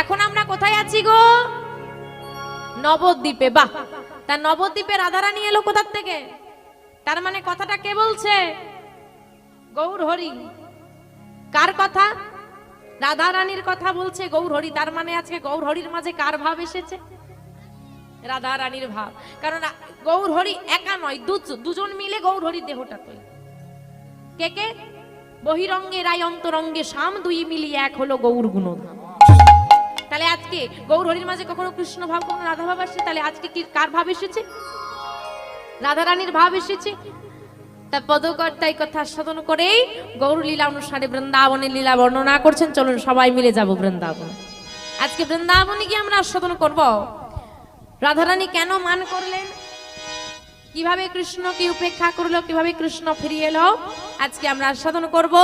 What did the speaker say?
এখন আমরা কোথায় আছি গো? নবদ্বীপে, বাহ। তা নবদ্বীপে রাধারানী এলো কোথার থেকে? তার মানে কথাটা কে বলছে? গৌর হরি কার কথা? রাধা রানীর কথা বলছে গৌর হরি তার মানে আজকে গৌর হরির মাঝে কার ভাব এসেছে? রাধা রানীর ভাব। কারণ গৌর হরি একা নয় দুজন মিলে গৌর হরির দেহটা তৈরি। কে কে? বহিরঙ্গে রায় অন্তরঙ্গে শাম দুই মিলিয়ে এক হলো গৌর গুণধাম তাহলে আজকে গৌর হরির মাঝে কখনো কৃষ্ণ ভাব, কখনো রাধা ভাব আসছে? তাহলে আজকে কি কার ভাব এসেছে? রাধা রানীর ভাব এসেছে? তা পদকর্তাই কথা সাধন করেই গৌর লীলা অনুসারে বৃন্দাবনের লীলা বর্ণনা করছেন। চলুন সবাই মিলে যাব বৃন্দাবন। আজকে বৃন্দাবনে গিয়ে আমরা আস্বাদন করব। রাধারানী কেন মান করলেন? কীভাবে কৃষ্ণকে উপেক্ষা করল? কীভাবে কৃষ্ণ ফিরিয়ে এলো? আজকে আমরা আস্বাদন করব।